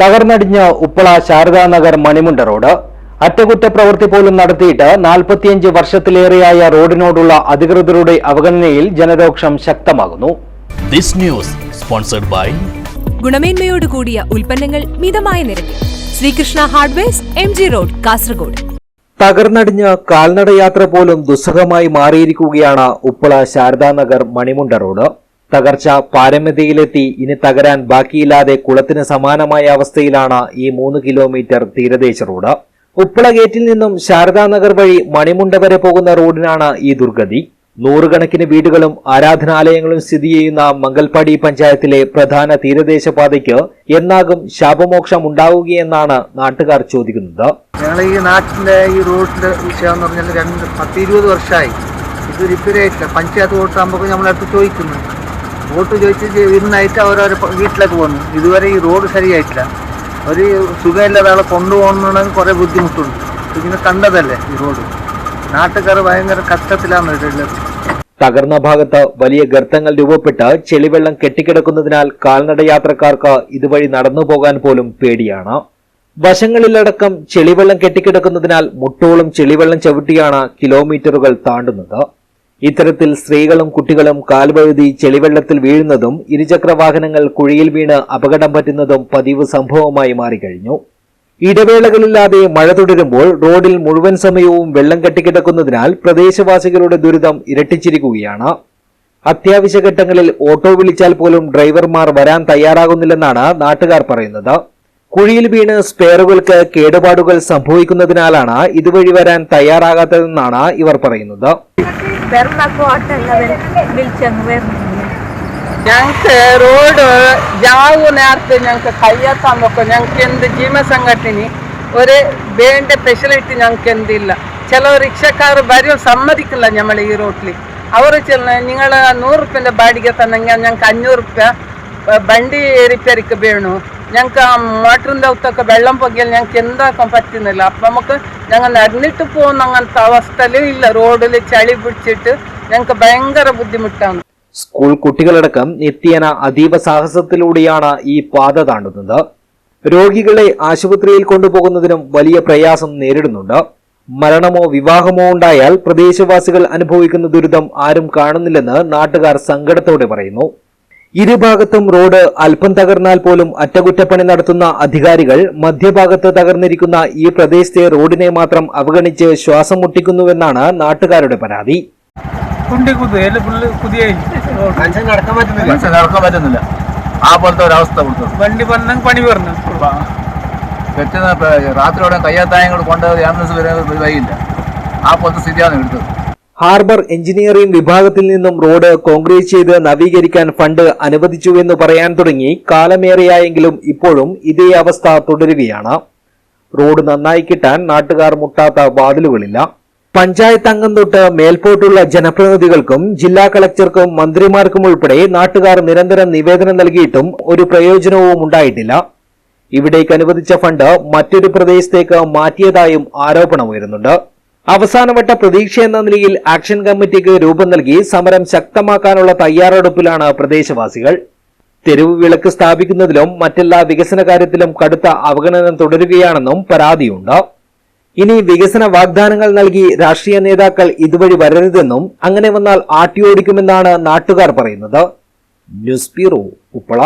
തകർന്നടിഞ്ഞ Uppala Sharadanagar Manimunda road. അറ്റകുറ്റപ്രവൃത്തി പോലും നടത്തിയിട്ട് നാൽപ്പത്തിയഞ്ച് വർഷത്തിലേറെയായ റോഡിനോടുള്ള അധികൃതരുടെ അവഗണനയിൽ ജനരോക്ഷം ശക്തമാകുന്നു. ദിസ് ന്യൂസ് സ്പോൺസർഡ് ബൈ ഗുണമേന്മയോട് കൂടിയ ഉൽപ്പന്നങ്ങൾ മിതമായ നിരക്കിൽ. Sreekrishna hardwares M G road Kasaragod. തകർന്നടിഞ്ഞ് കാൽനടയാത്ര പോലും ദുസ്സഹമായി മാറിയിരിക്കുകയാണ് ഉപ്പള ശാരദാനഗർ മണിമുണ്ട റോഡ്. തകർച്ച പാരമ്യതയിലെത്തി. ഇനി തകരാൻ ബാക്കിയില്ലാതെ കുളത്തിന് സമാനമായ അവസ്ഥയിലാണ് ഈ മൂന്ന് കിലോമീറ്റർ തീരദേശ റോഡ്. ഉപ്പള ഗേറ്റിൽ നിന്നും ശാരദാനഗർ വഴി മണിമുണ്ട വരെ പോകുന്ന റോഡിനാണ് ഈ ദുർഗതി. നൂറുകണക്കിന് വീടുകളും ആരാധനാലയങ്ങളും സ്ഥിതി ചെയ്യുന്ന മംഗൽപാടി പഞ്ചായത്തിലെ പ്രധാന തീരദേശ പാതയ്ക്ക് എന്നാകും ശാപമോക്ഷം ഉണ്ടാവുകയെന്നാണ് നാട്ടുകാർ ചോദിക്കുന്നത്. ഞങ്ങൾ ഈ നാട്ടിലെ ഈ റോഡിന്റെ വിഷയം എന്ന് പറഞ്ഞാൽ രണ്ട് പത്തിരുപത് വർഷമായി. ഇത് റിപ്പയർ ആയിട്ടില്ല. പഞ്ചായത്ത് വോട്ടാകുമ്പോൾ നമ്മളടുത്ത് ചോദിക്കുന്നു വോട്ട് ചോദിച്ച് ഇന്നായിട്ട് അവരവരെ വീട്ടിലേക്ക് പോകുന്നു ഇതുവരെ ഈ റോഡ് ശരിയായിട്ടില്ല. ഒരു സുഖമില്ലാതെ ആളെ കൊണ്ടുപോകണമെങ്കിൽ കുറേ ബുദ്ധിമുട്ടുണ്ട്. ഇതിനെ കണ്ടതല്ലേ ഈ റോഡ് നാട്ടുകാർ ഭയങ്കര കഷ്ടത്തിലാണ് ഇതുള്ളത് തകർന്ന ഭാഗത്ത് വലിയ ഗർത്തങ്ങൾ രൂപപ്പെട്ട് ചെളിവെള്ളം കെട്ടിക്കിടക്കുന്നതിനാൽ കാൽനട യാത്രക്കാർക്ക് ഇതുവഴി നടന്നു പോകാൻ പോലും പേടിയാണ്. വശങ്ങളിലടക്കം ചെളിവെള്ളം കെട്ടിക്കിടക്കുന്നതിനാൽ മുട്ടോളം ചെളിവെള്ളം ചവിട്ടിയാണ് കിലോമീറ്ററുകൾ താണ്ടുന്നത്. ഇത്തരത്തിൽ സ്ത്രീകളും കുട്ടികളും കാൽവഴുതി ചെളിവെള്ളത്തിൽ വീഴുന്നതും ഇരുചക്ര വാഹനങ്ങൾ കുഴിയിൽ വീണ് അപകടം പറ്റുന്നതും പതിവ് സംഭവമായി മാറിക്കഴിഞ്ഞു. ഇടവേളകളില്ലാതെ മഴ തുടരുമ്പോൾ റോഡിൽ മുഴുവൻ സമയവും വെള്ളം കെട്ടിക്കിടക്കുന്നതിനാൽ പ്രദേശവാസികളുടെ ദുരിതം ഇരട്ടിച്ചിരിക്കുകയാണ്. അത്യാവശ്യ ഘട്ടങ്ങളിൽ ഓട്ടോ വിളിച്ചാൽ പോലും ഡ്രൈവർമാർ വരാൻ തയ്യാറാകുന്നില്ലെന്നാണ് നാട്ടുകാർ പറയുന്നത്. കുഴിയിൽ വീണ് സ്പെയറുകൾക്ക് കേടുപാടുകൾ സംഭവിക്കുന്നതിനാലാണ് ഇതുവഴി വരാൻ തയ്യാറാകാത്തതെന്നാണ് ഇവർ പറയുന്നത്. ഞങ്ങൾക്ക് റോഡ് ജാവു നേരത്തെ ഞങ്ങൾക്ക് കയ്യാത്താൻ നോക്കും. ഞങ്ങൾക്ക് എന്ത് ജീവ സംഘടന ഒരു വേണ്ട ഫെസിലിറ്റി ഞങ്ങൾക്ക് എന്തില്ല. ചില റിക്ഷക്കാർ വരും സമ്മതിക്കില്ല ഞമ്മൾ ഈ റോട്ടിൽ അവർ ചെന്ന് നിങ്ങൾ നൂറ് റുപ്യന്റെ ബാഡിಗೆ തന്നെങ്കിൽ ഞങ്ങൾക്ക് അഞ്ഞൂറ് റുപ്യ വണ്ടി റിപ്പയറിക്ക് വേണു. ഞങ്ങൾക്ക് ആ മോട്ടറിന്റെ അകത്തൊക്കെ വെള്ളം പൊങ്ങിയാൽ ഞങ്ങൾക്ക് എന്താക്കാൻ പറ്റുന്നില്ല. അപ്പം നമുക്ക് ഞങ്ങൾ നടന്നിട്ട് പോകുന്ന അങ്ങനത്തെ അവസ്ഥയിലും ഇല്ല. റോഡിൽ ചളി പിടിച്ചിട്ട് ഞങ്ങൾക്ക് ഭയങ്കര ബുദ്ധിമുട്ടാണ്. സ്കൂൾ കുട്ടികളടക്കം നിത്യേന അതീവ സാഹസത്തിലൂടെയാണ് ഈ പാത താണ്ടുന്നത്. രോഗികളെ ആശുപത്രിയിൽ കൊണ്ടുപോകുന്നതിനും വലിയ പ്രയാസം നേരിടുന്നുണ്ട്. മരണമോ വിവാഹമോ ഉണ്ടായാൽ പ്രദേശവാസികൾ അനുഭവിക്കുന്ന ദുരിതം ആരും കാണുന്നില്ലെന്ന് നാട്ടുകാർ സങ്കടത്തോടെ പറയുന്നു. ഇരുഭാഗത്തും റോഡ് അല്പം തകർന്നാൽ പോലും അറ്റകുറ്റപ്പണി നടത്തുന്ന അധികാരികൾ മധ്യഭാഗത്ത് തകർന്നിരിക്കുന്ന ഈ പ്രദേശത്തെ റോഡിനെ മാത്രം അവഗണിച്ച് ശ്വാസം മുട്ടിക്കുന്നുവെന്നാണ് നാട്ടുകാരുടെ പരാതി. കുണ്ടി കുതിയൽ ഫുള്ള് നടക്കാൻ പറ്റുന്നില്ല. നടക്കാൻ പറ്റുന്നില്ല. ആ പോലത്തെ ഒരു അവസ്ഥ കൊടുത്തു. വണ്ടി പണി പറഞ്ഞു രാത്രിയോടെ കയ്യാത്തായങ്ങൾ കൊണ്ട് ആംബുലൻസ് വരെ വൈകില്ല ആ പോലത്തെ സ്ഥിതിയാണ് എടുത്തത് ഹാർബർ എഞ്ചിനീയറിംഗ് വിഭാഗത്തിൽ നിന്നും റോഡ് കോൺക്രീറ്റ് ചെയ്ത് നവീകരിക്കാൻ ഫണ്ട് അനുവദിച്ചുവെന്ന് പറയാൻ തുടങ്ങി. കാലമേറെയായെങ്കിലും ഇപ്പോഴും ഇതേ അവസ്ഥ തുടരുകയാണ്. റോഡ് നന്നായി കിട്ടാൻ നാട്ടുകാർ മുട്ടാത്ത വാതിലുകളില്ല. പഞ്ചായത്ത് അംഗം തൊട്ട് മേൽപോട്ടുള്ള ജനപ്രതിനിധികൾക്കും ജില്ലാ കളക്ടർക്കും മന്ത്രിമാർക്കും ഉൾപ്പെടെ നാട്ടുകാർ നിരന്തരം നിവേദനം നൽകിയിട്ടും ഒരു പ്രയോജനവും ഉണ്ടായിട്ടില്ല. ഇവിടേക്ക് അനുവദിച്ച ഫണ്ട് മറ്റൊരു പ്രദേശത്തേക്ക് മാറ്റിയതായും ആരോപണമുയരുന്നുണ്ട്. അവസാനവട്ട പ്രതീക്ഷ എന്ന നിലയിൽ ആക്ഷൻ കമ്മിറ്റിക്ക് രൂപം നൽകി സമരം ശക്തമാക്കാനുള്ള തയ്യാറെടുപ്പിലാണ് പ്രദേശവാസികൾ. തെരുവ് വിളക്ക് സ്ഥാപിക്കുന്നതിലും മറ്റെല്ലാ വികസന കാര്യത്തിലും കടുത്ത അവഗണന തുടരുകയാണെന്നും പരാതിയുണ്ട്. ഇനി വികസന വാഗ്ദാനങ്ങൾ നൽകി രാഷ്ട്രീയ നേതാക്കൾ ഇതുവഴി വരരുതെന്നും അങ്ങനെ വന്നാൽ ആട്ടിയോടിക്കുമെന്നാണ് നാട്ടുകാർ പറയുന്നത്. News bureau Uppala.